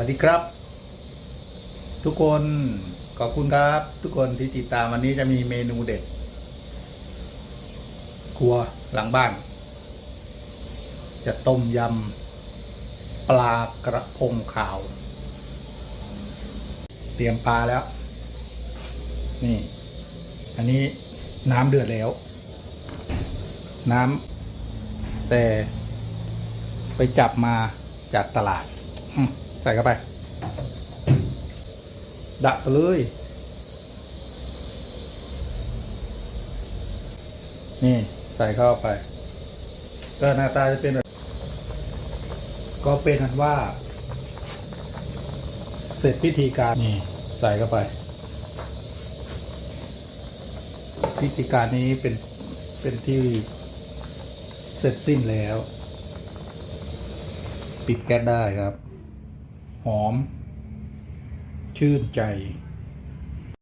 วัสดีครับ ทุกคนขอบคุณครับ ทุกคนที่ติดตามวันนี้จะมีเมนูเด็ด ครัวหลังบ้าน จะต้มยำปลากระพงขาว เตรียมปลาแล้ว นี่ อันนี้น้ำเดือดแล้ว น้ำแต่ไปจับมาจากตลาด อืม ส่เข้าไป ดักไปเลย นี่ใส่เข้าไป ก็หน้าตาจะเป็นแบบก็เป็นอันว่า เสร็จพิธีการนี่ใส่เข้าไป พิธีการนี้เป็นเป็นที่เสร็จสิ้นแล้ว ปิดแก๊สได้ครับ อม ชื่นใจ